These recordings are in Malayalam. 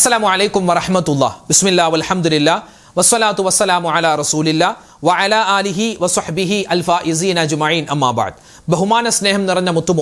അസ്സലാമു അലൈക്കും വറഹമത്തുള്ള ബിസ്മില്ലാ അലഹമുല്ല വസ്സലാത്തു വസ്സലാമു അല റസൂലില്ല വഅല ആലിഹി വസ്വഹ്ബിഹി അൽഫ ഇസീൻ അജുമായിൻ അമ്മാബാദ് ബഹുമാന സ്നേഹം നിറഞ്ഞ മുത്തു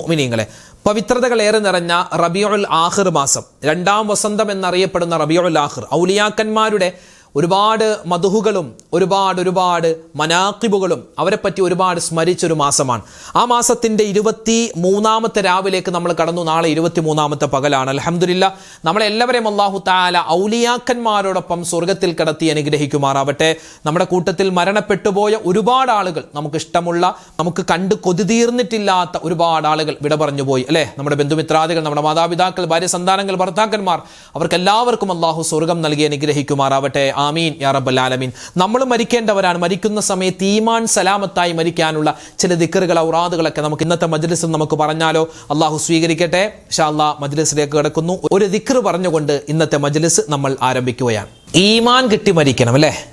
പവിത്രതകൾ ഏറെ നിറഞ്ഞ റബിയുൽ ആഹിർ മാസം രണ്ടാം വസന്തം എന്നറിയപ്പെടുന്ന റബിയുൽ ആഹിർ ഔലിയാക്കന്മാരുടെ ഒരുപാട് മധുഹുകളും ഒരുപാട് ഒരുപാട് മനാക്കിബുകളും അവരെപ്പറ്റി ഒരുപാട് സ്മരിച്ചൊരു മാസമാണ്. ആ മാസത്തിന്റെ ഇരുപത്തി മൂന്നാമത്തെ രാവിലേക്ക് നമ്മൾ കടന്നു. നാളെ ഇരുപത്തി മൂന്നാമത്തെ പകലാണ്. അലഹമില്ല നമ്മളെല്ലാവരെയും അള്ളാഹു താല ഔലിയാക്കന്മാരോടൊപ്പം സ്വർഗത്തിൽ കടത്തി അനുഗ്രഹിക്കുമാറാവട്ടെ. നമ്മുടെ കൂട്ടത്തിൽ മരണപ്പെട്ടുപോയ ഒരുപാട് ആളുകൾ നമുക്ക് ഇഷ്ടമുള്ള നമുക്ക് കണ്ട് കൊതിതീർന്നിട്ടില്ലാത്ത ഒരുപാട് ആളുകൾ വിട പറഞ്ഞു പോയി അല്ലേ? നമ്മുടെ ബന്ധുമിത്രാദികൾ നമ്മുടെ മാതാപിതാക്കൾ ഭാര്യ സന്താനങ്ങൾ ഭർത്താക്കന്മാർ അവർക്കെല്ലാവർക്കും അള്ളാഹു സ്വർഗം നൽകി അനുഗ്രഹിക്കുമാറാവട്ടെ. ആമീൻ യാ റബ്ബൽ ആലമീൻ. നമ്മൾ മരിക്കേണ്ടവരാണ്. മരിക്കുന്ന സമയത്ത് ഈമാൻ സലാമത്തായി മരിക്കാനുള്ള ചില ദിക്കറുകൾ ഔറാദുകളൊക്കെ നമുക്ക് ഇന്നത്തെ മജ്ലിസിൽ നമുക്ക് പറഞ്ഞാലോ? അള്ളാഹു സ്വീകരിക്കട്ടെ. ഷാല്ലാ മജ്ലിസിലേക്ക് കിടക്കുന്നു. ഒരു ദിക്കർ പറഞ്ഞുകൊണ്ട് ഇന്നത്തെ മജ്ലിസ് നമ്മൾ ആരംഭിക്കുകയാണ്. ഈമാൻ കിട്ടി മരിക്കണം അല്ലേ?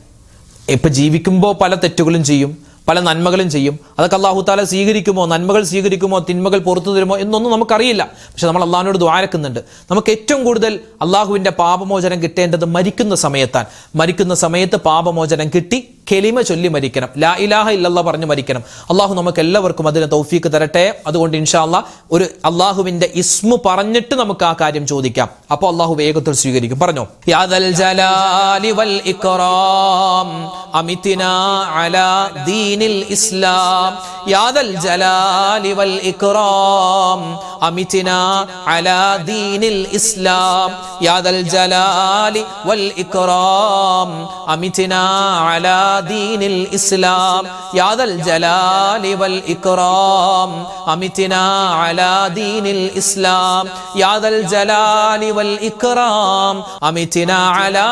ഇപ്പൊ ജീവിക്കുമ്പോൾ പല തെറ്റുകളും ചെയ്യും. പല നന്മകളും ചെയ്യും. അതൊക്കെ അള്ളാഹു താല സ്വീകരിക്കുമോ? നന്മകൾ സ്വീകരിക്കുമോ? തിന്മകൾ പുറത്തു തരുമോ? എന്നൊന്നും നമുക്കറിയില്ല. പക്ഷെ നമ്മൾ അള്ളാഹിനോട് ദ്വാരക്കുന്നുണ്ട് നമുക്ക് ഏറ്റവും കൂടുതൽ അള്ളാഹുവിന്റെ പാപമോചനം കിട്ടേണ്ടത് മരിക്കുന്ന സമയത്താണ്. മരിക്കുന്ന സമയത്ത് പാപമോചനം കിട്ടി കെലിമ ചൊല്ലി മരിക്കണം. ലാ ഇലാഹ ഇല്ലല്ല പറഞ്ഞു മരിക്കണം. അള്ളാഹു നമുക്ക് എല്ലാവർക്കും അതിന് തൗഫീക്ക് തരട്ടെ. അതുകൊണ്ട് ഇൻഷാ അല്ലാ ഒരു അള്ളാഹുവിന്റെ ഇസ്മു പറഞ്ഞിട്ട് നമുക്ക് ആ കാര്യം ചോദിക്കാം. അപ്പോൾ അള്ളാഹു വേഗത്തിൽ സ്വീകരിക്കും. പറഞ്ഞോ? യാദൽ ജലാലി വൽ അമിതിനാ അലാ ദീനിൽ ഇസ്ലാം. ജലാലി വൽ അലാ ദീനിൽ ഇസ്ലാം യാദൽ ജലാലി വൽ ഇക്റാം അമിതിന അലാ ദീനിൽ ഇസ്ലാം യാദൽ ജലാലി വൽ ഇക്റാം അമിതിനാ അലാ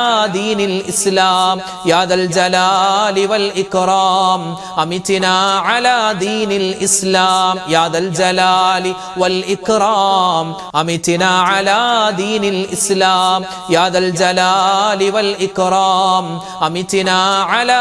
ഇസ്ലാം യാദൽ ജലാലി വൽ ഇക്റാം അമിതിന അലാ ഇസ്ലാം യാദൽ ജലാലി വൽ ഇക്റാം അമിതിന അലാ ഇസ്ലാം യാദൽ ജലാലി വൽ ഇക്റാം അമിതിന അലാ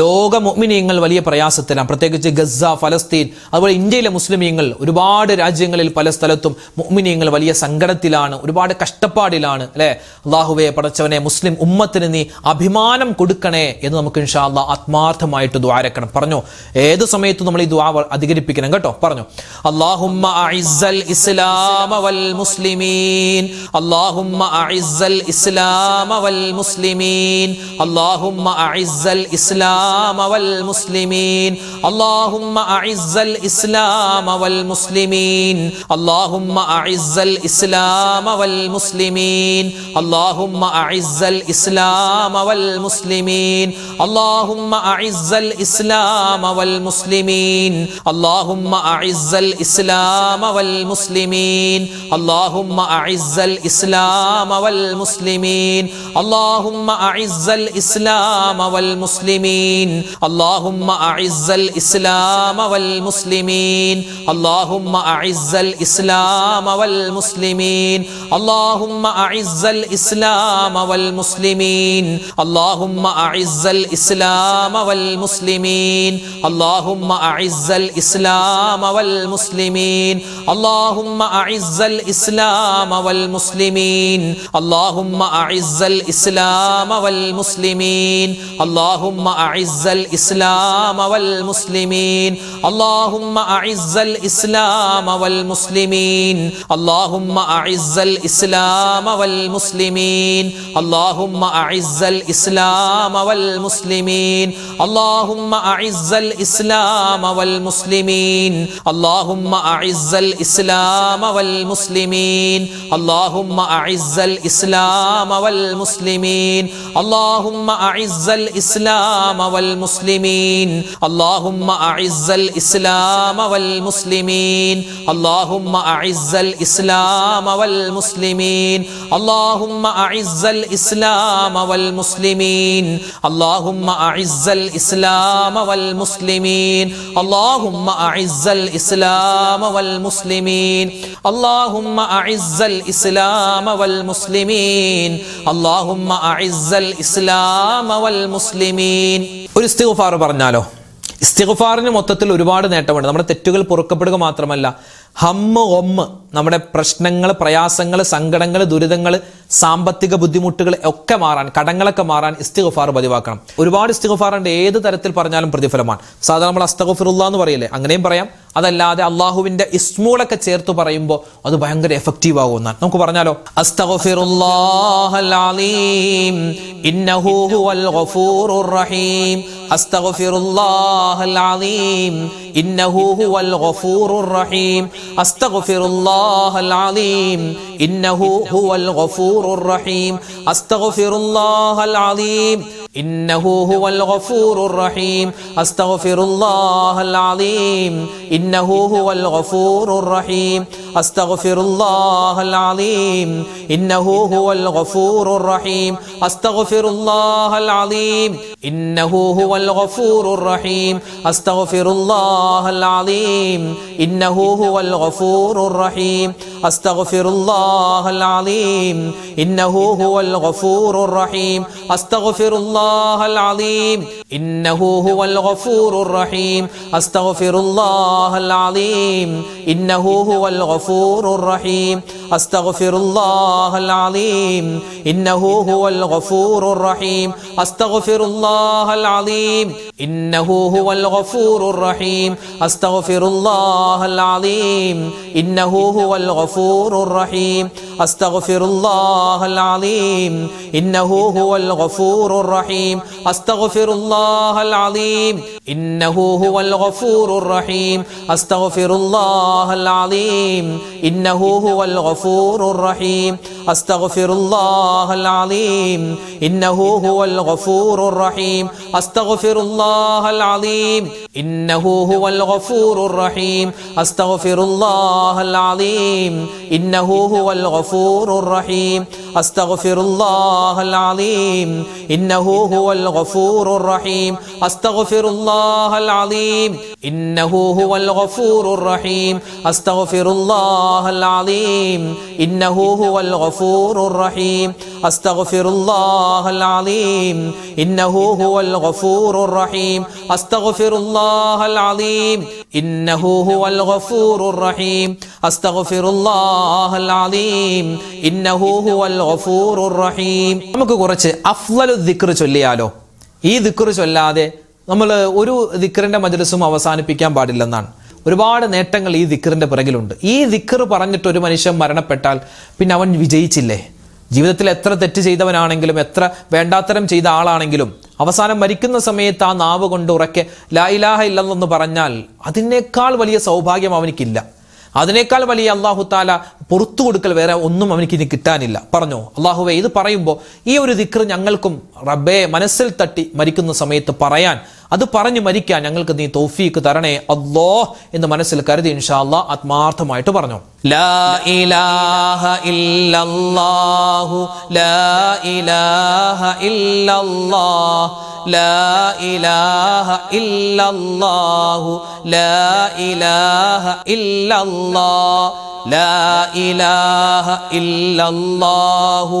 ലോക മുഅ്മിനീങ്ങൾ വലിയ പ്രയാസത്തിലാണ്. പ്രത്യേകിച്ച് ഗസ ഫലസ്തീൻ അതുപോലെ ഇന്ത്യയിലെ മുസ്ലിമീങ്ങൾ ഒരുപാട് രാജ്യങ്ങളിൽ പല സ്ഥലത്തും മുഅ്മിനീങ്ങൾ വലിയ സങ്കടത്തിലാണ് ഒരുപാട് കഷ്ടപ്പാടിലാണ് അല്ലെ? അള്ളാഹുവെ പടച്ചവനെ മുസ്ലിം ഉമ്മത്തിന് നീ അഭിമാനം കൊടുക്കണേ എന്ന് നമുക്ക് ഇൻഷാ അല്ലാ ആത്മാർത്ഥമായിട്ട് ദ്വാരക്കണം പറഞ്ഞു? ഏത് സമയത്തും നമ്മൾ ഈ ദ്വാ അധികരിപ്പിക്കണം കേട്ടോ? പറഞ്ഞു? അള്ളാഹുമ്മ വൽ മുസ്ലിമീൻ. അള്ളാഹുമ്മ ഇസ്ലാമ വൽ മുസ്ലിമീൻ. അള്ളാഹുമ്മ أعز الإسلام والمسلمين. اللهم أعز الإسلام والمسلمين. اللهم أعز الإسلام والمسلمين. اللهم أعز الإسلام والمسلمين. اللهم أعز الإسلام والمسلمين. اللهم أعز الإسلام والمسلمين. اللهم أعز الإسلام والمسلمين. اللهم أعز الإسلام والمسلمين اللهم أعز الإسلام والمسلمين. اللهم أعز الإسلام والمسلمين. اللهم أعز الإسلام والمسلمين. اللهم أعز الإسلام والمسلمين. اللهم أعز الإسلام والمسلمين. اللهم أعز الإسلام والمسلمين. اللهم أعز الإسلام والمسلمين. اللهم أعز الإسلام والمسلمين. اللهم أعز الإسلام والمسلمين. اللهم أعز الإسلام والمسلمين. اللهم أعز الإسلام والمسلمين. اللهم أعز الإسلام والمسلمين. اللهم أعز الإسلام والمسلمين. اللهم أعز الإسلام والمسلمين. اللهم أعز الإسلام والمسلمين. اللهم أعز الإسلام والمسلمين. اللهم أعز الإسلام والمسلمين. اللهم أعز الإسلام والمسلمين. اللهم أعز الإسلام والمسلمين. اللهم أعز الإسلام والمسلمين. اللهم أعز الإسلام والمسلمين. اللهم أعز الإسلام والمسلمين. ഒരു ഇസ്തിഗ്ഫാർ പറഞ്ഞാലോ? ഇസ്തിഗുഫാറിന് മൊത്തത്തിൽ ഒരുപാട് നേട്ടമുണ്ട്. നമ്മുടെ തെറ്റുകൾ പൊറുക്കപ്പെടുക മാത്രമല്ല ഹമ്മ് ഒമ്മ് നമ്മുടെ പ്രശ്നങ്ങൾ പ്രയാസങ്ങൾ സങ്കടങ്ങൾ ദുരിതങ്ങൾ സാമ്പത്തിക ബുദ്ധിമുട്ടുകൾ ഒക്കെ മാറാൻ കടങ്ങളൊക്കെ മാറാൻ ഇസ്തിഗ്ഫാർ പതിവാക്കണം. ഒരുപാട് ഇസ്തിഗ്ഫാറുണ്ട്. ഏത് തരത്തിൽ പറഞ്ഞാലും പ്രതിഫലമാണ്. സാധാരണ നമ്മൾ അസ്തഗഫിറുല്ല എന്ന് പറയില്ലേ? അങ്ങനെയും പറയാം. അതല്ലാതെ അള്ളാഹുവിന്റെ ഇസ്മൂളൊക്കെ ചേർത്ത് പറയുമ്പോൾ അത് ഭയങ്കര എഫക്റ്റീവ് ആകുമെന്നാണ് നമുക്ക് പറഞ്ഞാലോ? അസ്തഗഫിറുല്ലാഹൽ അലീം ഇന്നഹു ഗഫൂറുർ റഹീം أستغفر الله العظيم. إنه هو الغفور الرحيم. أستغفر الله العظيم. إنه هو الغفور الرحيم. أستغفر الله العظيم. إنه هو الغفور الرحيم. أستغفر الله العظيم. إنه هو الغفور الرحيم. أستغفر الله العظيم. إنه هو الغفور الرحيم. أستغفر الله العظيم. إنه هو الغفور الرحيم. أستغفر الله العظيم. إنه هو الغفور الرحيم. أستغفر الله العظيم. إنه هو الغفور الرحيم. أستغفر الله العظيم. إنه هو الغفور الرحيم. أستغفر الله العظيم. إنه هو الغفور الرحيم. أستغفر الله العظيم. إنه هو الغفور الرحيم. أستغفر الله العظيم. إنه هو الغفور الرحيم. أستغفر الله العظيم. إنه هو الغفور الرحيم. أستغفر الله العظيم. إنه هو الغفور الرحيم. أستغفر الله العظيم. إنه هو الغفور الرحيم. أستغفر الله العظيم. إنه هو الغفور الرحيم. أستغفر الله العظيم. إنه هو الغفور الرحيم. أستغفر الله العظيم. إنه هو الغفور الرحيم. أستغفر الله العظيم. إنه هو الغفور الرحيم. أستغفر الله العظيم. إنه هو الغفور الرحيم. أستغفر الله العظيم. إنه هو الغفور الرحيم أستغفر الله العظيم إنه هو الغفور الرحيم أستغفر الله العظيم إنه هو الغفور الرحيم أستغفر الله العظيم إنه هو الغفور الرحيم أستغفر الله العظيم إنه هو الغفور الرحيم നമുക്ക് കുറച്ച് അഫ്ലലു ദിക്ർ ചൊല്ലിയാലോ ഈ ദിക്ർ ചൊല്ലാതെ നമ്മൾ ഒരു ദിക്റിന്റെ മജ്ലിസും അവസാനിപ്പിക്കാൻ പാടില്ലെന്നാണ്. ഒരുപാട് നേട്ടങ്ങൾ ഈ ദിക്റിന്റെ പിറകിലുണ്ട്. ഈ ദിക്കർ പറഞ്ഞിട്ട് ഒരു മനുഷ്യൻ മരണപ്പെട്ടാൽ പിന്നെ അവൻ വിജയിച്ചില്ലേ? ജീവിതത്തിൽ എത്ര തെറ്റ് ചെയ്തവനാണെങ്കിലും എത്ര വേണ്ടാത്തരം ചെയ്ത ആളാണെങ്കിലും അവസാനം മരിക്കുന്ന സമയത്ത് ആ നാവ് കൊണ്ട് ഉറക്കെ ലാ ഇലാഹ ഇല്ലെന്ന് പറഞ്ഞാൽ അതിനേക്കാൾ വലിയ സൗഭാഗ്യം അവനിക്കില്ല. അതിനേക്കാൾ വലിയ അള്ളാഹു താല പുറത്തു കൊടുക്കൽ വേറെ ഒന്നും അവനിക്ക് ഇനി കിട്ടാനില്ല. പറഞ്ഞോ അള്ളാഹുവെ ഇത് പറയുമ്പോൾ ഈ ഒരു ദിക്ർ ഞങ്ങൾക്കും റബ്ബെ മനസ്സിൽ തട്ടി മരിക്കുന്ന സമയത്ത് പറയാൻ അത് പറഞ്ഞു മരിക്കാൻ ഞങ്ങൾക്ക് നീ തൗഫീക്ക് തരണേ അല്ലോ എന്ന് മനസ്സിൽ കരുതി ഇൻഷാല്ല ആത്മാർത്ഥമായിട്ട് പറഞ്ഞു. ഇല്ലല്ലാഹു ലാ ഇലാഹ ലാ ഇലാഹ ഇല്ലല്ലാഹു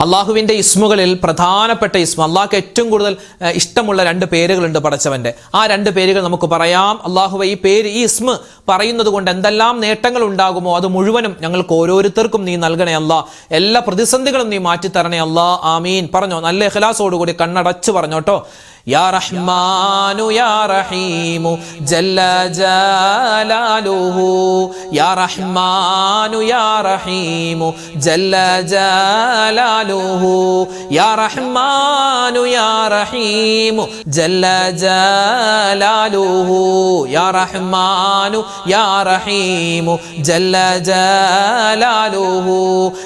അള്ളാഹുവിന്റെ ഇസ്മുകളിൽ പ്രധാനപ്പെട്ട ഇസ്മ അള്ളാഹ്ക്ക് ഏറ്റവും കൂടുതൽ ഇഷ്ടമുള്ള രണ്ട് പേരുകളുണ്ട് പടച്ചവന്റെ. ആ രണ്ട് പേരുകൾ നമുക്ക് പറയാം. അള്ളാഹുവ ഈ പേര് ഈ ഇസ്മ പറയുന്നത് കൊണ്ട് എന്തെല്ലാം നേട്ടങ്ങൾ ഉണ്ടാകുമോ അത് മുഴുവനും ഞങ്ങൾക്ക് ഓരോരുത്തർക്കും നീ നൽകണേ അല്ല. എല്ലാ പ്രതിസന്ധികളും നീ മാറ്റിത്തരണേ അല്ല. ആമീൻ. പറഞ്ഞോ? നല്ല എഹ്ലാസോടുകൂടി കണ്ണടച്ച് പറഞ്ഞോട്ടോ يا رحمن يا رحيم جل جلاله. يا رحمن يا رحيم جل جلاله. يا رحمن يا رحيم جل جلاله. يا رحمن يا رحيم جل جلاله.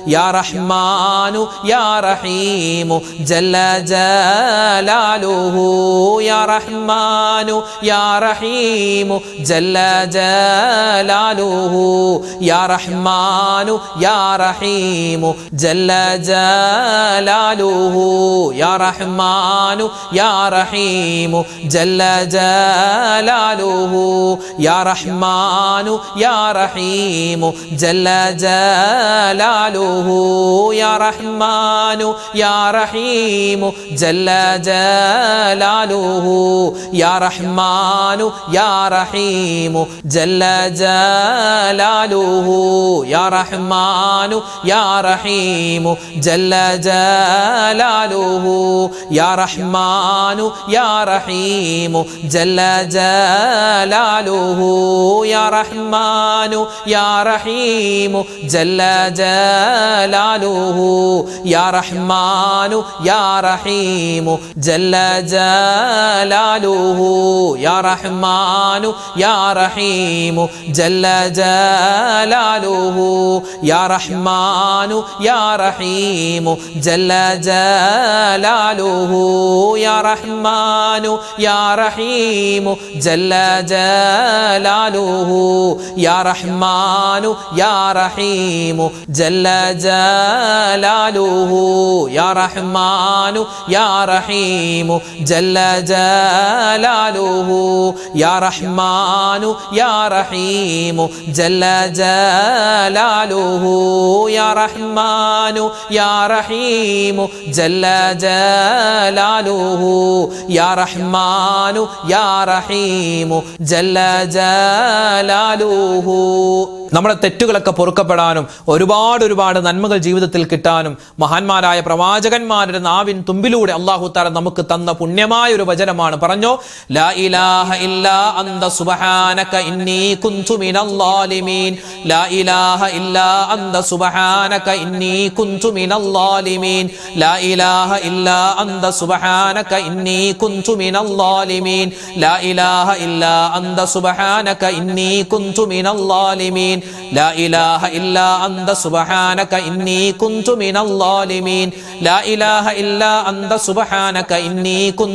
يا رحمن يا رحيم جل جلاله. يا رحمن يا رحيم جل جلاله. يا رحمن يا رحيم جل جلاله. يا رحمن يا رحيم جل جلاله. يا رحمن يا رحيم جل جلاله. يا رحمن يا رحيم جل جلاله. جلاله. يا رحمن يا رحيم جل جلاله. يا رحمن يا رحيم جل جلاله. يا رحمن يا رحيم جل جلاله. يا رحمن يا رحيم جل جلاله. يا رحمن يا رحيم جل جلاله جلاله يا رحمن يا رحيم جل جلاله يا رحمن يا رحيم جل جلاله يا رحمن يا رحيم جل جلاله يا رحمن يا رحيم جل جلاله يا رحمن يا رحيم جل ജല്ല ജലാലുഹു യാ റഹ്മാനു യാ റഹീമു ജല്ല ജലാലുഹു യാ റഹ്മാനു യാ റഹീമു ജല്ല ജലാലുഹു യാ റഹ്മാനു യാ റഹീമു ജല്ല ജലാലുഹു. നമ്മുടെ തെറ്റുകളൊക്കെ പൊറുക്കപ്പെടാനും ഒരുപാട് ഒരുപാട് നന്മകൾ ജീവിതത്തിൽ കിട്ടാനും മഹാന്മാരായ പ്രവാചകന്മാരുടെ നാവിൻ തുമ്പിലൂടെ അള്ളാഹു താര നമുക്ക് തന്ന ധന്യമായ ഒരു വചനമാണ്. പറഞ്ഞു ലാ ഇലാഹ ഇല്ലാ അന്ത സുബഹാനക ഇന്നി കുന്തു മിനൽ ളാലിമീൻ ലാ ഇലാഹ ഇല്ലാ അന്ത സുബഹാനക ഇന്നി കുന്തു മിനൽ ളാലിമീൻ ലാ ഇലാഹ ഇല്ലാ അന്ത സുബഹാനക ഇന്നി കുന്തു മിനൽ ളാലിമീൻ ലാ ഇലാഹ ഇല്ലാ അന്ത സുബഹാനക ഇന്നി കുന്തു മിനൽ ളാലിമീൻ ലാ ഇലാഹ ഇല്ലാ അന്ത സുബഹാനക ഇന്നി കുന്തു മിനൽ ളാലിമീൻ ലാ ഇലാഹ ഇല്ലാ അന്ത സുബഹാനക ഇന്നി കുന്തു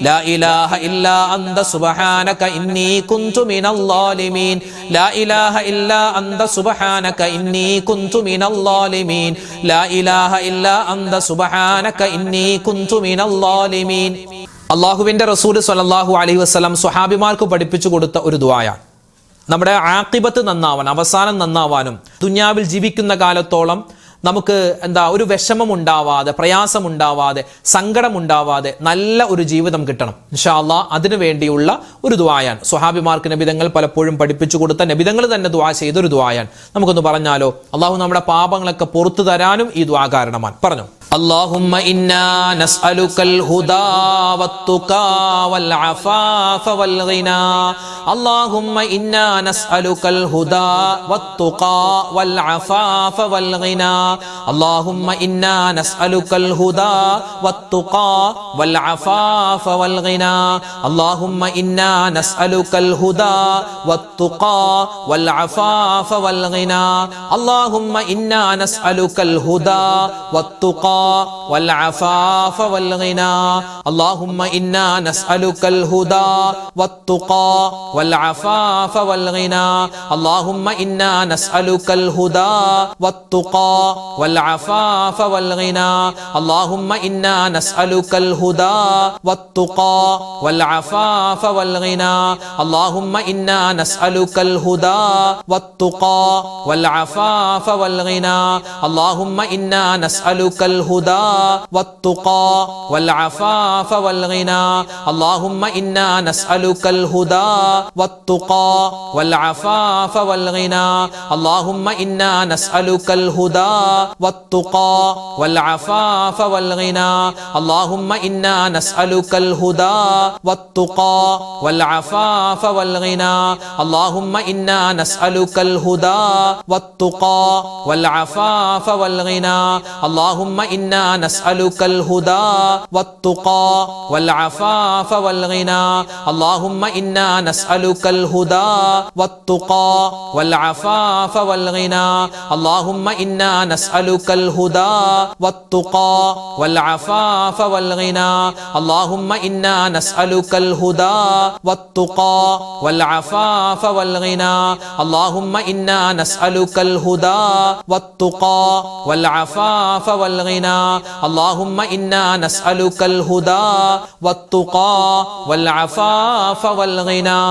لا إله إلا أنت سبحانك إني كنت من الظالمين لا إله إلا أنت سبحانك إني كنت من الظالمين لا إله إلا أنت سبحانك إني كنت من الظالمين അള്ളാഹുവിന്റെ റസൂൽ സല്ലല്ലാഹു അലൈഹി വസല്ലം സ്വഹാബിമാർക്ക് പഠിപ്പിച്ചു കൊടുത്ത ഒരു ദുആയാണ് നമ്മുടെ ആക്കിബത്ത് നന്നാവാൻ അവസാനം നന്നാവാനും ദുന്യാവിൽ ജീവിക്കുന്ന കാലത്തോളം നമുക്ക് എന്താ ഒരു വിഷമം ഉണ്ടാവാതെ പ്രയാസം ഉണ്ടാവാതെ സങ്കടം ഉണ്ടാവാതെ നല്ല ഒരു ജീവിതം കിട്ടണം. ഇൻഷാല്ല അതിനു വേണ്ടിയുള്ള ഒരു ദ്വായാൻ സ്വഹാബിമാർക്ക് നബിതങ്ങൾ പലപ്പോഴും പഠിപ്പിച്ചു കൊടുത്ത നബിതങ്ങൾ തന്നെ ദ്വാ ചെയ്തൊരു ദ്വായാൻ നമുക്കൊന്ന് പറഞ്ഞാലോ അള്ളാഹു നമ്മുടെ പാപങ്ങളൊക്കെ പുറത്തു തരാനും ഈ ദ്വാ കാരണമാണ്. പറഞ്ഞു. اللهم إنا نسألك الهدى والتقى والعفاف والغنى. اللهم إنا نسألك الهدى والتقى والعفاف والغنى. اللهم إنا نسألك الهدى والتقى والعفاف والغنى. اللهم إنا نسألك الهدى والتقى والعفاف والغنى. اللهم إنا نسألك الهدى والتقى والعفاف والغنى. اللهم إنا نسألك الهدى والتقى والعفاف والغنى. اللهم إنا نسألك الهدى والتقى والعفاف والغنى. اللهم إنا نسألك الهدى والتقى والعفاف والغنى. اللهم إنا نسألك الهدى والتقى والعفاف والغنى. اللهم إنا نسألك الهدى الهدى والتقى والعفاف والغنى. اللهم إنا نسألك الهدى والتقى والعفاف والغنى. اللهم إنا نسألك الهدى والتقى والعفاف والغنى. اللهم إنا نسألك الهدى والتقى والعفاف والغنى. اللهم إنا نسألك الهدى والتقى والعفاف والغنى. اللهم إنا نسألك الهدى والتقى والعفاف والغنى اللهم إنا نسألك الهدى والتقى والعفاف والغنى اللهم إنا نسألك الهدى والتقى والعفاف والغنى اللهم إنا نسألك الهدى والتقى والعفاف والغنى اللهم إنا نسألك الهدى والتقى والعفاف والغنى اللهم إنا نسألك الهدى والتقى والعفاف والغنى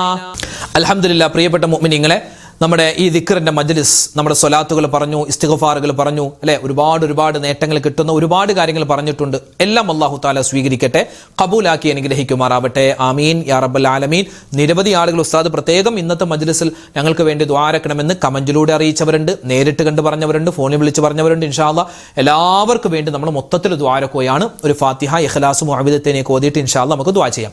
الحمد لله പ്രിയപ്പെട്ട മുഅ്മിനീങ്ങളെ നമ്മുടെ ഈ ദിക്റിന്റെ മജ്ലിസ് നമ്മുടെ സ്വലാത്തുകൾ പറഞ്ഞു ഇസ്തിഗഫാറുകൾ പറഞ്ഞു അല്ലെ? ഒരുപാട് ഒരുപാട് നേട്ടങ്ങൾ കിട്ടുന്ന ഒരുപാട് കാര്യങ്ങൾ പറഞ്ഞിട്ടുണ്ട്. എല്ലാം അള്ളാഹു താല സ്വീകരിക്കട്ടെ കബൂലാക്കി അനുഗ്രഹിക്കുമാറാവട്ടെ. ആമീൻ. യാ റബ്ബൽ ആലമീൻ. നിരവധി ആളുകൾ ഉസ്താദ് പ്രത്യേകം ഇന്നത്തെ മജ്ലിസിൽ ഞങ്ങൾക്ക് വേണ്ടി ദ്വാരക്കണമെന്ന് കമന്റിലൂടെ അറിയിച്ചവരുണ്ട് നേരിട്ട് കണ്ട് പറഞ്ഞവരുണ്ട് ഫോണിൽ വിളിച്ച് പറഞ്ഞവരുണ്ട് ഇൻഷാല്ല എല്ലാവർക്കും വേണ്ടി നമ്മൾ മൊത്തത്തിൽ ദ്വാരക്കോയാണ് ഒരു ഫാത്തിഹ ഇഖ്ലാസും അവിദത്തേനെ കോതിയിട്ട് ഇൻഷാല്ല നമുക്ക് ദ്വാ ചെയ്യാം.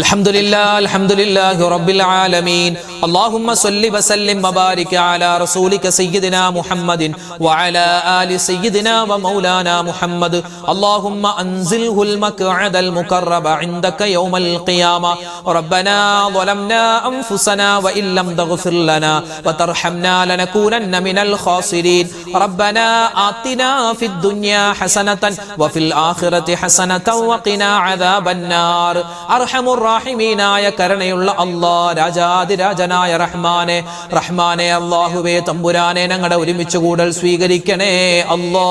الحمد لله الحمد لله رب العالمين اللهم صل وسلم وبارك على رسولك سيدنا محمد وعلى آل سيدنا ومولانا محمد اللهم أنزله المقعد المقرب عندك يوم القيامة ربنا ظلمنا أنفسنا وإن لم تغفر لنا وترحمنا لنكونن من الخاسرين ربنا آتنا في الدنيا حسنة وفي الآخرة حسنة وقنا عذاب النار അർഹമുർ റാഹിമീനായ കരുണയുള്ള അള്ളാ രാജാതിരാജനായ റഹ്മാനെ റഹ്മാനെ അള്ളാഹുവേ തമ്പുരാനെ ഞങ്ങളുടെ ഒരുമിച്ച് കൂടൽ സ്വീകരിക്കണേ അള്ളാ.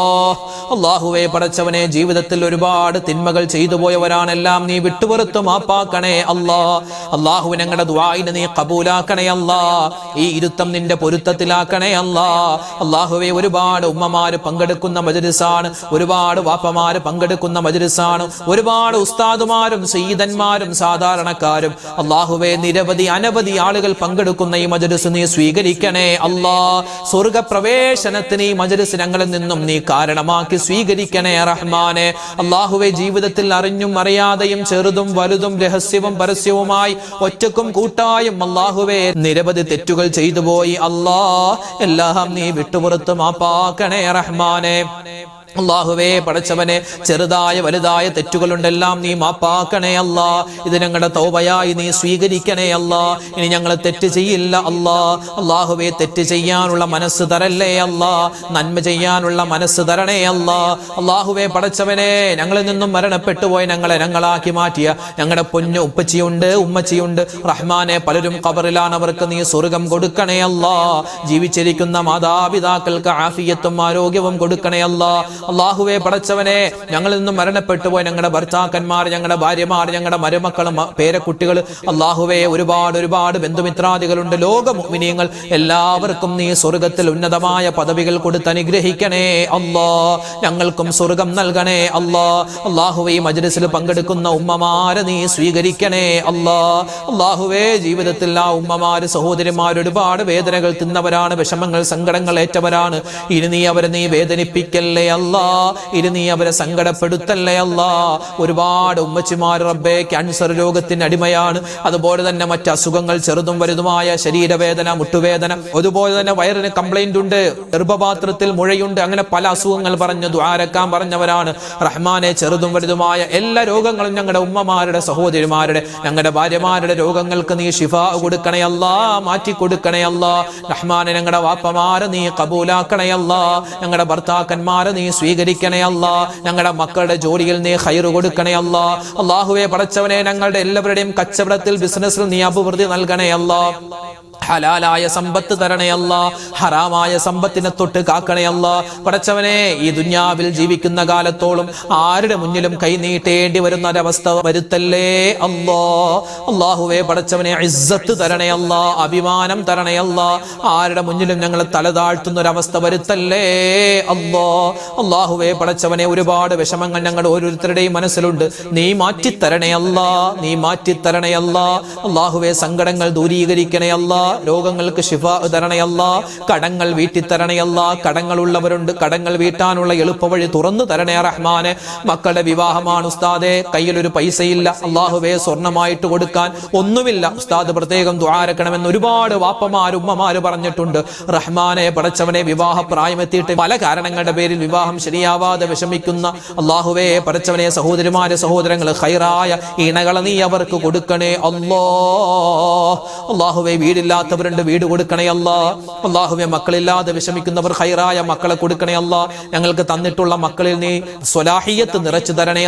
അള്ളാഹുവെ പടച്ചവനെ ജീവിതത്തിൽ ഒരുപാട് തിന്മകൾ ചെയ്തു പോയവരാണെല്ലാം നീ വിട്ടുപുറത്തു മാപ്പാക്കണേ അല്ലാ അള്ളാഹു ഞങ്ങളുടെ ദ്വായിനെ നീ കബൂലാക്കണേ അല്ലാ ഈ ഇരുത്തം നിന്റെ പൊരുത്തത്തിലാക്കണേ അല്ലാ അള്ളാഹുവെ ഒരുപാട് ഉമ്മമാര് പങ്കെടുക്കുന്ന മജുരിസാണ് ഒരുപാട് വാപ്പമാര് പങ്കെടുക്കുന്ന മജുരിസാണ് ഒരുപാട് ഉസ്താദുമാരും സീതന്മാർ സയ്യിദന്മാരും സാധാരണക്കാരും അള്ളാഹുവെ നിരവധി അനവധി ആളുകൾ പങ്കെടുക്കുന്ന ഈ മജലിസ് നീ സ്വീകരിക്കണേ അള്ളാ സ്വർഗപ്രവേശനത്തിന് ഈ മജലിസ് ഞങ്ങളിൽ നിന്നും നീ കാരണമാക്കി സ്വീകരിക്കണേ റഹ്മാനെ. അള്ളാഹുവെ ജീവിതത്തിൽ അറിഞ്ഞും അറിയാതെയും ചെറുതും വലുതും രഹസ്യവും പരസ്യവുമായി ഒറ്റക്കും കൂട്ടായും അള്ളാഹുവെ നിരവധി തെറ്റുകൾ ചെയ്തു പോയി. അള്ളാ എല്ലാം നീ വിട്ടുപുറത്ത് മാപ്പാക്കണേ റഹ്മാനെ. അള്ളാഹുവേ പടച്ചവനെ ചെറുതായ വലുതായ തെറ്റുകളുണ്ടെല്ലാം നീ മാപ്പാക്കണേ അല്ല. ഇത് ഞങ്ങളുടെ തൗബയായി നീ സ്വീകരിക്കണേ അല്ല. ഇനി ഞങ്ങൾ തെറ്റ് ചെയ്യില്ല അല്ലാ. അള്ളാഹുവേ തെറ്റ് ചെയ്യാനുള്ള മനസ്സ് തരല്ലേ അല്ല. നന്മ ചെയ്യാനുള്ള മനസ്സ് തരണേ അല്ല. അള്ളാഹുവേ പടച്ചവനെ ഞങ്ങളിൽ നിന്നും മരണപ്പെട്ടു പോയ ഞങ്ങളെ ഞങ്ങളാക്കി മാറ്റിയ ഞങ്ങളുടെ പൊന്നു ഉപ്പച്ചിയുണ്ട് ഉമ്മച്ചിയുണ്ട്. റഹ്മാനെ പലരും കബറിലാണ് അവർക്ക് നീ സ്വർഗം കൊടുക്കണേ അല്ല. ജീവിച്ചിരിക്കുന്ന മാതാപിതാക്കൾക്ക് ആഫിയത്തും ആരോഗ്യവും കൊടുക്കണേ അല്ല. അള്ളാഹുവെ പടച്ചവനെ ഞങ്ങളിൽ നിന്നും മരണപ്പെട്ടു പോയ ഞങ്ങളുടെ ഭർത്താക്കന്മാർ ഞങ്ങളുടെ ഭാര്യമാർ ഞങ്ങളുടെ മരുമക്കളും പേരക്കുട്ടികൾ അള്ളാഹുവെ ഒരുപാട് ഒരുപാട് ബന്ധുമിത്രാദികളുണ്ട്. ലോക മുഅ്മിനീങ്ങൾ എല്ലാവർക്കും നീ സ്വർഗത്തിൽ ഉന്നതമായ പദവികൾ കൊടുത്ത് അനുഗ്രഹിക്കണേ അള്ളാ ഞങ്ങൾക്കും സ്വർഗം നൽകണേ അല്ലാ. അള്ളാഹുവെ ഈ മജ്ലിസിൽ പങ്കെടുക്കുന്ന ഉമ്മമാരെ നീ സ്വീകരിക്കണേ അല്ലാ. അള്ളാഹുവേ ജീവിതത്തിൽ ആ ഉമ്മമാര് സഹോദരിമാർ ഒരുപാട് വേദനകൾ തിന്നവരാണ് വിഷമങ്ങൾ സങ്കടങ്ങൾ ഏറ്റവരാണ്. ഇനി നീ അവരെ നീ വേദനിപ്പിക്കല്ലേ അല്ലാ. ഇനി നീ അവരെ സങ്കടപ്പെടുത്തല്ലേ അല്ലാ? ഒരുപാട് ഉമ്മച്ചിമാർ റബ്ബേ ക്യാൻസർ രോഗത്തിന് അടിമയാണ്. അതുപോലെ തന്നെ മറ്റ് അസുഖങ്ങൾ ചെറുതും വലുതുമായ ശരീരവേദന മുട്ടുവേദന അതുപോലെ തന്നെ വയറിന് കംപ്ലൈന്റ് ഉണ്ട് ഗർഭപാത്രത്തിൽ മുഴയുണ്ട് അങ്ങനെ പല അസുഖങ്ങൾ പറഞ്ഞു ദ്വാരക്കാൻ പറഞ്ഞവരാണ്. റഹ്മാനെ ചെറുതും വലുതുമായ എല്ലാ രോഗങ്ങളും ഞങ്ങളുടെ ഉമ്മമാരുടെ സഹോദരിമാരുടെ ഞങ്ങളുടെ ഭാര്യമാരുടെ രോഗങ്ങൾക്ക് നീ ഷിഫ കൊടുക്കണയല്ല അല്ലാ മാറ്റി കൊടുക്കണയല്ല അല്ലാ. റഹ്മാനെ ഞങ്ങളുടെ വാപ്പമാരെ നീ കബൂലാക്കണയല്ല ഞങ്ങളുടെ ഭർത്താക്കന്മാരെ നീ സ്വീകരിക്കണേ അല്ല. ഞങ്ങളുടെ മക്കളുടെ ജോലിയിൽ നീ ഹൈറ് കൊടുക്കണേ അല്ല. അള്ളാഹുവെ പടച്ചവനെ ഞങ്ങളുടെ എല്ലാവരുടെയും കച്ചവടത്തിൽ ബിസിനസ്സിൽ നീ അഭിവൃദ്ധി നൽകണേ അല്ലാ. ഹലാലായ സമ്പത്ത് തരണയല്ല ഹറാമായ സമ്പത്തിനെ തൊട്ട് കാക്കണയല്ല പടച്ചവനെ ഈ ദുന്യാവിൽ ജീവിക്കുന്ന കാലത്തോളം ആരുടെ മുന്നിലും കൈ നീട്ടേണ്ടി വരുന്ന ഒരവസ്ഥ വരുത്തല്ലേ അല്ലോ. അള്ളാഹുവേ പടച്ചവനെ ഇസ്സത്ത് തരണയല്ല അഭിമാനം തരണയല്ല ആരുടെ മുന്നിലും ഞങ്ങൾ തല താഴ്ത്തുന്ന ഒരവസ്ഥ വരുത്തല്ലേ അല്ലോ. അള്ളാഹുവേ പടച്ചവനെ ഒരുപാട് വിഷമങ്ങൾ ഞങ്ങൾ ഓരോരുത്തരുടെയും മനസ്സിലുണ്ട്. നീ മാറ്റിത്തരണയല്ല നീ മാറ്റിത്തരണയല്ല അള്ളാഹുവേ സങ്കടങ്ങൾ ദൂരീകരിക്കണയല്ല രോഗങ്ങൾക്ക് ശിഫ തരണയല്ല കടങ്ങൾ വീട്ടി തരണയല്ല കടങ്ങളുള്ളവരുണ്ട് കടങ്ങൾ വീട്ടാനുള്ള എളുപ്പവഴി തുറന്നു തരണേ റഹ്മാന്. മക്കളുടെ വിവാഹമാണ് ഉസ്താദെ കയ്യിലൊരു പൈസയില്ല അള്ളാഹുവെ സ്വർണമായിട്ട് കൊടുക്കാൻ ഒന്നുമില്ല. ഉസ്താദ് പ്രത്യേകം ദ്വാരക്കണമെന്ന് ഒരുപാട് വാപ്പമാരും ഉമ്മമാര് പറഞ്ഞിട്ടുണ്ട്. റഹ്മാനെ പടച്ചവനെ വിവാഹ പ്രായമെത്തിയിട്ട് പല കാരണങ്ങളുടെ പേരിൽ വിവാഹം ശരിയാവാതെ വിഷമിക്കുന്ന അള്ളാഹുവെ പടച്ചവനെ സഹോദരിമാരെ സഹോദരങ്ങൾ ഹൈറായ ഇണകളെ നീ അവർക്ക് കൊടുക്കണേ അല്ലോ അള്ളാഹുവെ വീടില്ലാത്തവരുണ്ട് വീട് കൊടുക്കണേ അല്ല. അള്ളാഹുവെ മക്കളില്ലാതെ വിഷമിക്കുന്നവർ ഹൈറായ മക്കളെ കൊടുക്കണേ അല്ല. ഞങ്ങൾക്ക് തന്നിട്ടുള്ള മക്കളിൽ നീ സ്വലാഹിയത്ത് നിറച്ചു തരണേ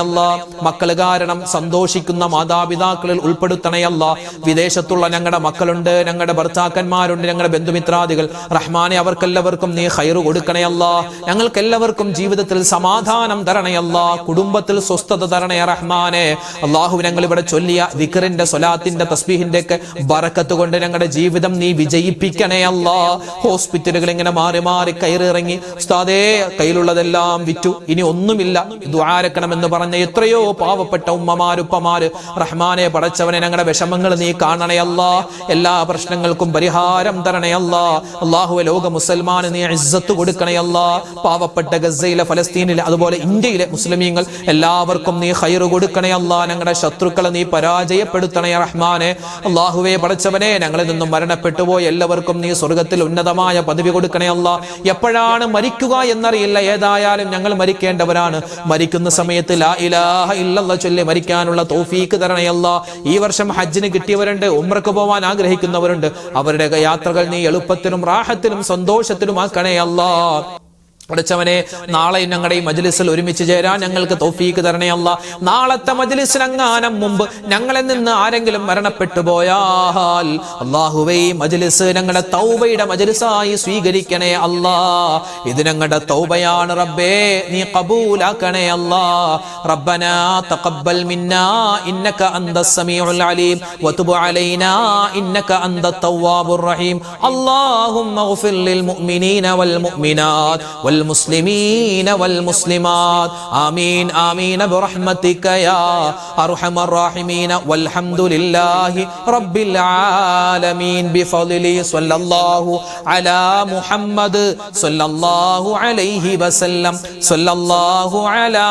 മക്കൾ കാരണം സന്തോഷിക്കുന്ന മാതാപിതാക്കളിൽ ഉൾപ്പെടുത്തണേ അല്ല. വിദേശത്തുള്ള ഞങ്ങളുടെ മക്കളുണ്ട് ഞങ്ങളുടെ ഭർത്താക്കന്മാരുണ്ട് ഞങ്ങളുടെ ബന്ധുമിത്രാദികൾ. റഹ്മാനെ അവർക്കെല്ലാവർക്കും നീ ഹൈറ് കൊടുക്കണേ അല്ല. ഞങ്ങൾക്ക് എല്ലാവർക്കും ജീവിതത്തിൽ സമാധാനം തരണേ കുടുംബത്തിൽ സ്വസ്ഥത തരണേ റഹ്മാനെ. അള്ളാഹു ഞങ്ങൾ ഇവിടെ ചൊല്ലിയ വിക്കറിന്റെ സ്വലാത്തിന്റെ തസ്ബീഹിന്റെ ഒക്കെ ബറക്കത്ത് കൊണ്ട് ഞങ്ങളുടെ ജീവിതം നീ വിജയിപ്പിക്കണേ അല്ല. ഹോസ്പിറ്റലുകൾ ഇങ്ങനെ മാറി മാറി കയറിറങ്ങി ഉസ്താദേ കയ്യിലുള്ളതെല്ലാം വിറ്റു. ഇനി ഒന്നുമില്ല. ദ്വാരക്കണമെന്ന് പറഞ്ഞ എത്രയോ പാവപ്പെട്ട ഉമ്മമാരുപ്പമാര് റഹ്മാനെ പടച്ചവനെ ഞങ്ങളുടെ വിഷമങ്ങൾ നീ കാണണേ അല്ല. എല്ലാ പ്രശ്നങ്ങൾക്കും പരിഹാരം തരണേ അല്ല. അള്ളാഹുവെ ലോക മുസൽമാന് നീ ഇസ്സത്ത് കൊടുക്കണയല്ല പാവപ്പെട്ട ഗസയിലെ ഫലസ്തീനിലെ അതുപോലെ ഇന്ത്യയിലെ മുസ്ലിമീങ്ങൾ എല്ലാവർക്കും നീ ഹൈറ് കൊടുക്കണയല്ല ഞങ്ങളുടെ ശത്രുക്കളെ നീ പരാജയപ്പെടുത്തണേ റഹ്മാനെ. അള്ളാഹുവെ പടച്ചവനെ ഞങ്ങളിൽ നിന്നും മരണപ്പെട്ടു പോയ എല്ലാവർക്കും നീ സ്വർഗത്തിൽ ഉന്നതമായ പദവി കൊടുക്കണേ അല്ല. എപ്പോഴാണ് മരിക്കുക എന്നറിയില്ല. ഏതായാലും ഞങ്ങൾ മരിക്കേണ്ടവരാണ്. മരിക്കുന്ന സമയത്ത് ലാ ഇലാഹ ചൊല്ലി മരിക്കാനുള്ള തോഫീക്ക് തരണയല്ല ഈ വർഷം ഹജ്ജിന് കിട്ടിയവരുണ്ട് ഉമ്രക്ക് പോവാൻ ആഗ്രഹിക്കുന്നവരുണ്ട്. അവരുടെ യാത്രകൾ നീ എളുപ്പത്തിനും റാഹത്തിനും സന്തോഷത്തിനും ആക്കണേ അല്ലാ. പഠിച്ചവനെ നാളെ ഞങ്ങളുടെ ഈ മജ്ലിസിൽ ഒരുമിച്ച് ചേരാൻ ഞങ്ങൾക്ക് തോഫീക്ക് തരണേ അല്ല. നാളത്തെ മജ്ലിസിനങ്ങാനം മുമ്പ് ഞങ്ങളെ നിന്ന് ആരെങ്കിലും മരണപ്പെട്ടു പോയാൽ അള്ളാഹുവേ മജ്ലിസ് ഞങ്ങളുടെ തൗബയുടെ മജ്ലിസായി സ്വീകരിക്കണേ അല്ലാ. ഇത് ഞങ്ങളുടെ തൗബയാണ് റബ്ബേ നീ കബൂലാക്കണേ അല്ലാ. റബ്ബന തഖബ്ബൽ മിന്നാ ഇന്നക അന്ത സമീഉൽ അലീം. വതുബ് അലൈനാ ഇന്നക അന്ത തവ്വാബുർ റഹീം. അല്ലാഹുമ്മ ഗ്ഫിർ ലിൽ മുഅ്മിനീന വൽ മുഅ്മിനാത് വൽ والمسلمين والمسلمات آمين آمين برحمتك يا أرحم الراحمين والحمد لله رب العالمين بفضله صلى الله على محمد صلى الله عليه وسلم صلى الله على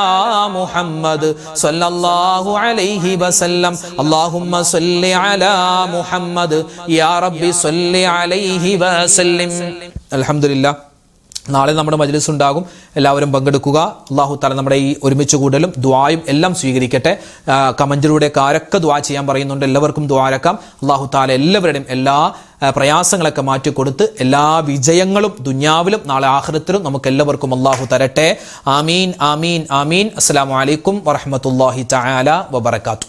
محمد صلى الله عليه وسلم اللهم صل على محمد يا رب صل عليه وسلم الحمد لله നാളെ നമ്മുടെ മജ്ലിസ് ഉണ്ടാകും. എല്ലാവരും പങ്കെടുക്കുക. അള്ളാഹു താല നമ്മുടെ ഈ ഒരുമിച്ച് കൂടലും ദ്വായും എല്ലാം സ്വീകരിക്കട്ടെ. കമന്റിലൂടെ ആരൊക്കെ ദ്വാ ചെയ്യാൻ പറയുന്നുണ്ട്. എല്ലാവർക്കും ദ്വാരക്കാം അള്ളാഹു താല എല്ലാവരുടെയും എല്ലാ പ്രയാസങ്ങളൊക്കെ മാറ്റിക്കൊടുത്ത് എല്ലാ വിജയങ്ങളും ദുന്യാവിലും നാളെ ആഹ്ലത്തിലും നമുക്ക് എല്ലാവർക്കും അള്ളാഹു തരട്ടെ. ആമീൻ ആമീൻ ആമീൻ. അസ്സാം അലൈക്കും വറഹമത്തല്ലാഹി ചായാല വബറകാതുഹു.